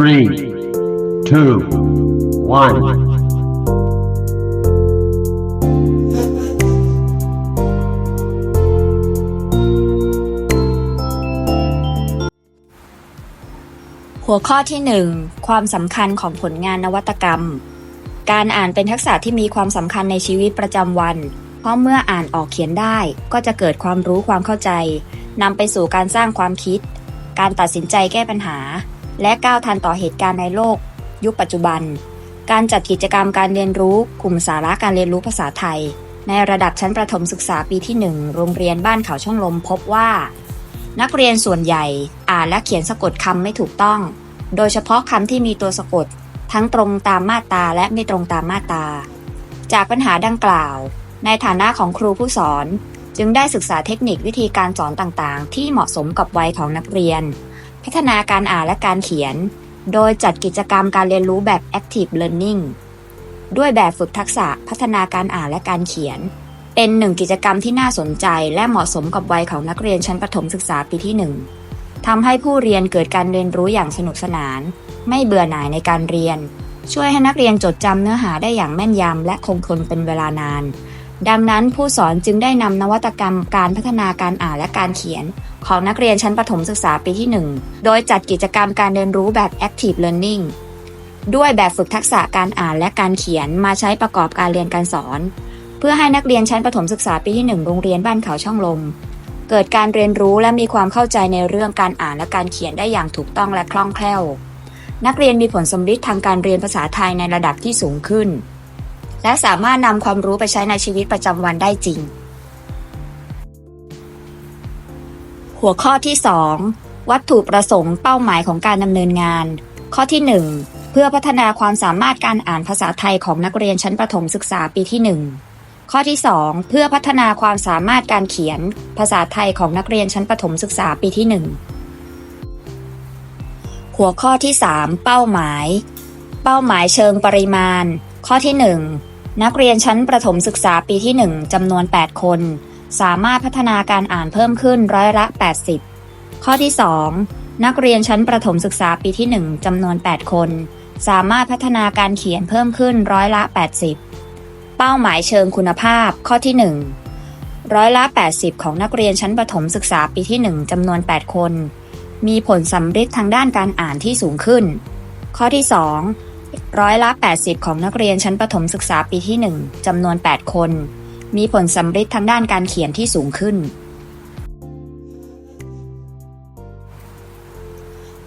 three, two, one. หัวข้อที่ 1 ความสำคัญของผลงานนวัตกรรม การอ่านเป็นทักษะที่มีความสำคัญในชีวิตประจำวัน เพราะเมื่ออ่านออกเขียนได้ก็จะเกิดความรู้ความเข้าใจนำไปสู่การสร้างความคิด การตัดสินใจแก้ปัญหา และก้าวทันต่อเหตุการณ์ในโลก ยุคปัจจุบัน การจัดกิจกรรมการเรียนรู้ กลุ่มสาระการเรียนรู้ภาษาไทย ในระดับชั้นประถมศึกษาปีที่ 1 โรงเรียนบ้านเขาช่องลมพบว่า นักเรียนส่วนใหญ่อ่านและเขียนสะกดคำไม่ถูกต้อง โดยเฉพาะคำที่มีตัวสะกด ทั้งตรงตามมาตราและไม่ตรงตามมาตราจากปัญหาดังกล่าว ในฐานะของครูผู้สอน จึงได้ศึกษาเทคนิควิธีการสอนต่างๆ ที่เหมาะสมกับวัยของนักเรียน พัฒนาการอ่านและการเขียน โดยจัดกิจกรรมการเรียนรู้แบบ active learning ด้วยแบบฝึกทักษะพัฒนาการอ่านและการเขียน เป็นหนึ่งกิจกรรมที่น่าสนใจและเหมาะสมกับวัยของนักเรียนชั้นประถมศึกษาปีที่หนึ่งทำให้ผู้เรียนเกิดการเรียนรู้อย่างสนุกสนาน ไม่เบื่อหน่ายในการเรียน ช่วยให้นักเรียนจดจำเนื้อหาได้อย่างแม่นยำและคงทนเป็นเวลานาน ดังนั้นผู้สอนจึงได้นำนวัตกรรมการพัฒนาการอ่านและการเขียน ของนักเรียนชั้นประถมศึกษาปีที่ 1 โดยจัดกิจกรรมการเรียนรู้แบบ active learning ด้วยแบบฝึกทักษะการอ่านและการเขียนมาใช้ประกอบการเรียนการสอน เพื่อให้นักเรียนชั้นประถมศึกษาปีที่ 1 โรงเรียนบ้านเขาช่องลม เกิดการเรียนรู้และมีความเข้าใจในเรื่องการอ่านและการเขียนได้อย่างถูกต้องและคล่องแคล่ว นักเรียนมีผลสำฤทธิ์ทางการเรียนภาษาไทยในระดับที่สูงขึ้น และสามารถนำความรู้ไปใช้ในชีวิตประจำวันได้จริง หัวข้อที่ 2 วัตถุประสงค์เป้าหมายของการดำเนินงาน ข้อที่ 1 เพื่อพัฒนาความสามารถการอ่านภาษาไทยของนักเรียนชั้นประถมศึกษาปีที่ 1 ข้อที่ 2 เพื่อพัฒนาความสามารถการเขียน ภาษาไทยของนักเรียนชั้นประถมศึกษาปีที่ 1 หัวข้อที่ 3 เป้าหมาย เป้าหมายเชิงปริมาณ ข้อที่ 1 นักเรียนชั้นประถมศึกษาปีที่ 1จำนวน 8 คน สามารถพัฒนาการอ่านเพิ่มขึ้นร้อยละ 80 ข้อที่ 2 นักเรียนชั้นประถมศึกษาปีที่ 1จำนวน 8 คน สามารถพัฒนาการเขียนเพิ่มขึ้นร้อยละ 80 เป้าหมายเชิงคุณภาพ ข้อที่ 1 ร้อยละ 80 ของนักเรียนชั้นประถมศึกษาปีที่ 1จำนวน 8 คน มีผลสำฤทธิ์ทางด้านการอ่านที่สูงขึ้น ข้อที่ 2 ร้อยละ 80 ของนักเรียนชั้นประถมศึกษาปีที่ 1จำนวน 8 คน มีผลสำฤทธิ์ทางด้านการเขียนที่สูงขึ้น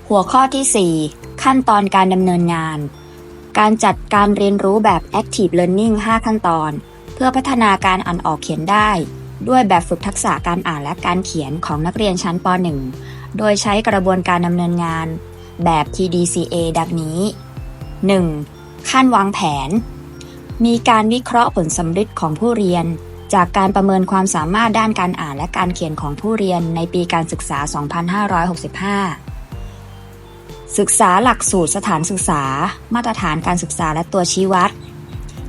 หัวข้อที่ 4 ขั้นตอนการดำเนินงาน การจัดการเรียนรู้แบบ active learning 5 ขั้นตอน เพื่อพัฒนาการอ่านออกเขียนได้ ด้วยแบบฝึกทักษะการอ่านและการเขียนของนักเรียนชั้นป .1 โดยใช้กระบวนการดำเนินงานแบบ TDCA ดังนี้ 1. ขั้นวางแผน มีการวิเคราะห์ผลสำฤทธิ์ของผู้เรียน จากการประเมินความสามารถด้านการอ่านและการเขียนของผู้เรียนในปีการศึกษา 2565 ศึกษาหลักสูตรสถานศึกษา มาตรฐานการศึกษาและตัวชี้วัด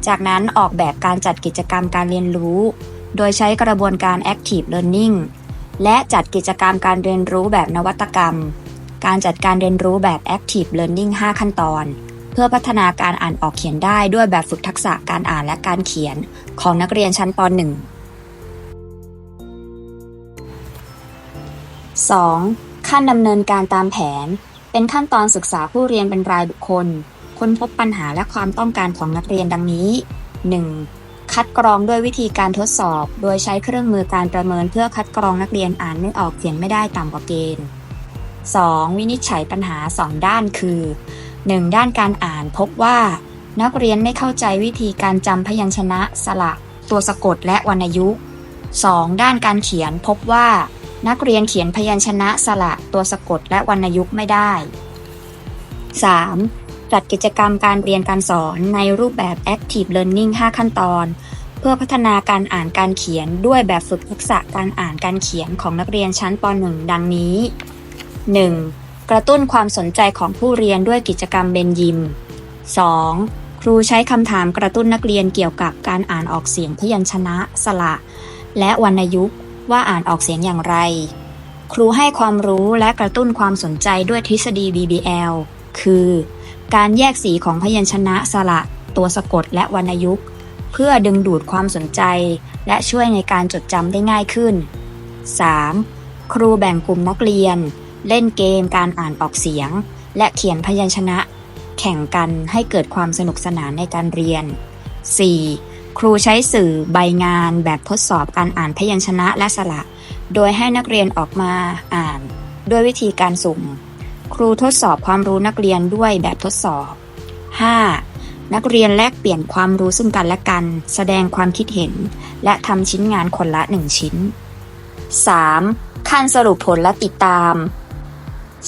จากนั้นออกแบบการจัดกิจกรรมการเรียนรู้ โดยใช้กระบวนการ active learning และจัดกิจกรรมการเรียนรู้แบบนวัตกรรม การจัดการเรียนรู้แบบ active learning 5 ขั้นตอน เพื่อพัฒนาการอ่านออกเขียนได้ด้วยแบบฝึกทักษะการอ่านและการเขียนของนักเรียนชั้นป .1 2. ขั้นดำเนินการตามแผน เป็นขั้นตอนศึกษาผู้เรียนเป็นรายบุคคล ค้นพบปัญหาและความต้องการของนักเรียนดังนี้ 1. คัดกรองด้วยวิธีการทดสอบ โดยใช้เครื่องมือการประเมินเพื่อคัดกรองนักเรียนอ่านไม่ออกเขียนไม่ได้ต่ำกว่าเกณฑ์ 2. วินิจฉัยปัญหา 2 ด้านคือ 1. ด้านการอ่านพบว่า นักเรียนไม่เข้าใจวิธีการจำพยัญชนะ สระ ตัวสะกดและวรรณยุกต์ 2. ด้านการเขียนพบว่า นักเรียนเขียนพยัญชนะสระ ตัวสะกดและวรรณยุกต์ไม่ได้ 3. จัดกิจกรรมการเรียนการสอนในรูปแบบ Active Learning 5 ขั้นตอน เพื่อพัฒนาการอ่านการเขียนด้วยแบบฝึกทักษะการอ่านการเขียนของนักเรียนชั้นป .1 ดังนี้ 1. กระตุ้นความสนใจของผู้เรียนด้วยกิจกรรมเบนยิม 2. ครูใช้คำถามกระตุ้นนักเรียนเกี่ยวกับการอ่านออกเสียงพยัญชนะ สระ และวรรณยุกต์ว่าอ่านออกเสียงอย่างไร ครูให้ความรู้และกระตุ้นความสนใจด้วยทฤษฎี BBL คือ การแยกสีของพยัญชนะ สระ ตัวสะกดและวรรณยุกต์เพื่อดึงดูดความสนใจ และช่วยในการจดจำได้ง่ายขึ้น 3. ครูแบ่งกลุ่มนักเรียน เล่นเกมการอ่านออกเสียง และเขียนพยัญชนะ แข่งกันให้เกิดความสนุกสนานในการเรียน 4. ครูใช้สื่อใบงานแบบทดสอบการอ่านพยัญชนะและสระ โดยให้นักเรียนออกมาอ่านด้วยวิธีการสุ่ม ครูทดสอบความรู้นักเรียนด้วยแบบทดสอบ 5. นักเรียนแลกเปลี่ยนความรู้ซึ่งกันและกัน แสดงความคิดเห็น และทำชิ้นงานคนละ 1 ชิ้น 3. ขั้นสรุปผลและติดตาม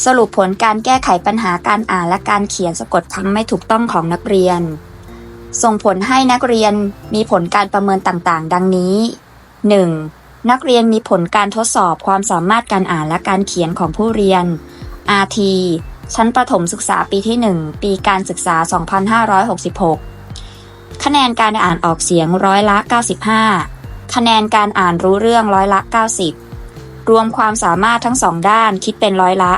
สรุปผลการแก้ไขปัญหาการอ่านและการเขียนสะกดคำไม่ถูกต้องของนักเรียน ส่งผลให้นักเรียนมีผลการประเมินต่างๆ ดังนี้ 1. นักเรียนมีผลการทดสอบความสามารถการอ่านและการเขียนของผู้เรียน RT ชั้นประถมศึกษาปีที่ 1 ปีการศึกษา 2566 คะแนนการอ่านออกเสียงร้อยละ 95 คะแนนการอ่านรู้เรื่องร้อยละ 90 รวมความสามารถทั้งสองด้านคิดเป็นร้อยละ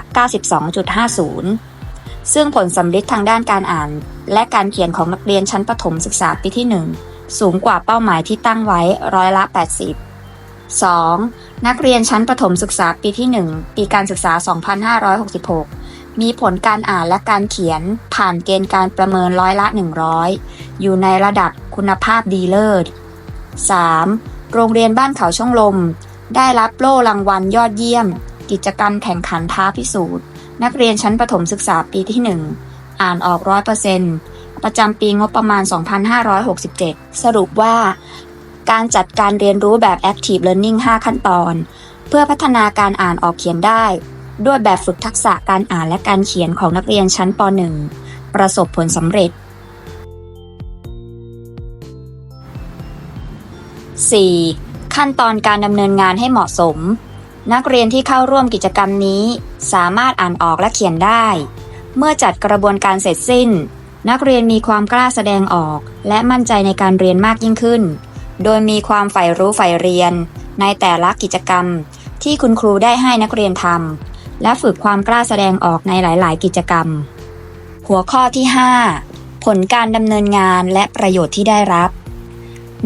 92.50 ซึ่งผลสำลิดทางด้านการอ่าน และการเขียนของนักเรียนชั้นประถมศึกษาปีที่ 1 สูงกว่าเป้าหมายที่ตั้งไว้ร้อยละ 80 2. นักเรียนชั้นประถมศึกษาปีที่ 1 ปีการศึกษา 2566 มีผลการอ่านและการเขียนผ่านเกณฑ์การประเมินร้อยละ 100 อยู่ในระดับคุณภาพดีเลิศ 3. โรงเรียนบ้านเขาช่องลม ได้รับโล่รางวัลยอดเยี่ยม กิจกรรมแข่งขันท้าพิสูจน์ นักเรียนชั้นประถมศึกษาปีที่ 1 อ่านออกร้อยเปอร์เซ็นต์ประจำปีงบประมาณ 2567 สรุปว่า การจัดการเรียนรู้แบบ Active Learning 5 ขั้นตอน เพื่อพัฒนาการอ่านออกเขียนได้ ด้วยแบบฝึกทักษะการอ่านและการเขียนของนักเรียนชั้นป .1 ประสบผลสำเร็จ 4. ขั้นตอนการดำเนินงานให้เหมาะสม นักเรียนที่เข้าร่วมกิจกรรมนี้ สามารถอ่านออกและเขียนได้ เมื่อจัดกระบวนการเสร็จสิ้น นักเรียนมีความกล้าแสดงออก และมั่นใจในการเรียนมากยิ่งขึ้น โดยมีความใฝ่รู้ใฝ่เรียน ในแต่ละกิจกรรม ที่คุณครูได้ให้นักเรียนทำและฝึกความกล้าแสดงออกในหลาย ๆ กิจกรรม หัวข้อที่ 5 ผลการดำเนินงานและประโยชน์ที่ได้รับ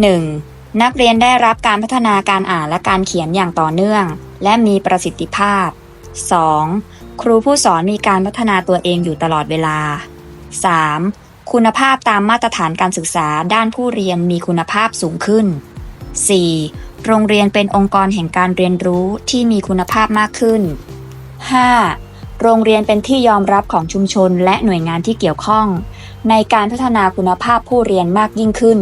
1. นักเรียนได้รับการพัฒนาการอ่านและการเขียนอย่างต่อเนื่อง และมีประสิทธิภาพ 2. ครูผู้สอนมีการพัฒนาตัวเองอยู่ตลอดเวลา 3. คุณภาพตามมาตรฐานการศึกษาด้านผู้เรียนมีคุณภาพสูงขึ้น 4. โรงเรียนเป็นองค์กรแห่งการเรียนรู้ที่มีคุณภาพมากขึ้น 5. โรงเรียนเป็นที่ยอมรับของชุมชนและหน่วยงานที่เกี่ยวข้อง ในการพัฒนาคุณภาพผู้เรียนมากยิ่งขึ้น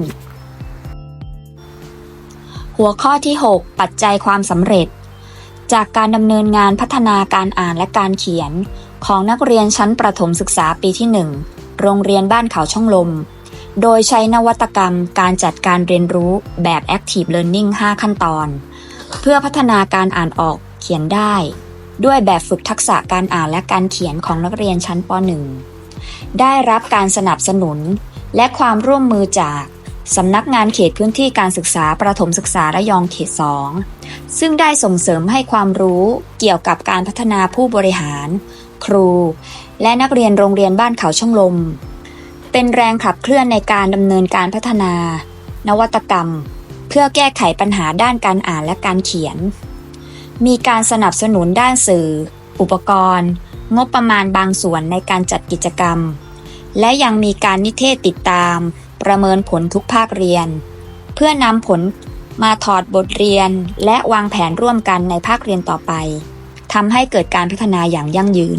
หัวข้อที่ 6 ปัจจัยความสำเร็จ จากการดำเนินงานพัฒนาการอ่านและการเขียน ของนักเรียนชั้นประถมศึกษาปีที่ 1 โรงเรียนบ้านเขาช่องลม โดยใช้นวัตกรรมการจัดการเรียนรู้แบบ Active Learning 5 ขั้นตอน เพื่อพัฒนาการอ่านออกเขียนได้ ด้วยแบบฝึกทักษะการอ่านและการเขียนของนักเรียนชั้นป .1 ได้รับการสนับสนุนและความร่วมมือจาก สำนักงานเขตพื้นที่การศึกษาประถมศึกษาระยองเขต 2 ซึ่งได้ส่งเสริมให้ความรู้เกี่ยวกับการพัฒนาผู้บริหาร ครู และนักเรียนโรงเรียนบ้านเขาช่องลม เป็นแรงขับเคลื่อนในการดำเนินการพัฒนา นวัตกรรม เพื่อแก้ไขปัญหาด้านการอ่านและการเขียน มีการสนับสนุนด้านสื่อ อุปกรณ์ งบประมาณบางส่วนในการจัดกิจกรรม และยังมีการนิเทศติดตาม ประเมินผลทุกภาคเรียน เพื่อนำผลมาถอดบทเรียนและวางแผนร่วมกันในภาคเรียนต่อไปทำให้เกิดการพัฒนาอย่างยั่งยืน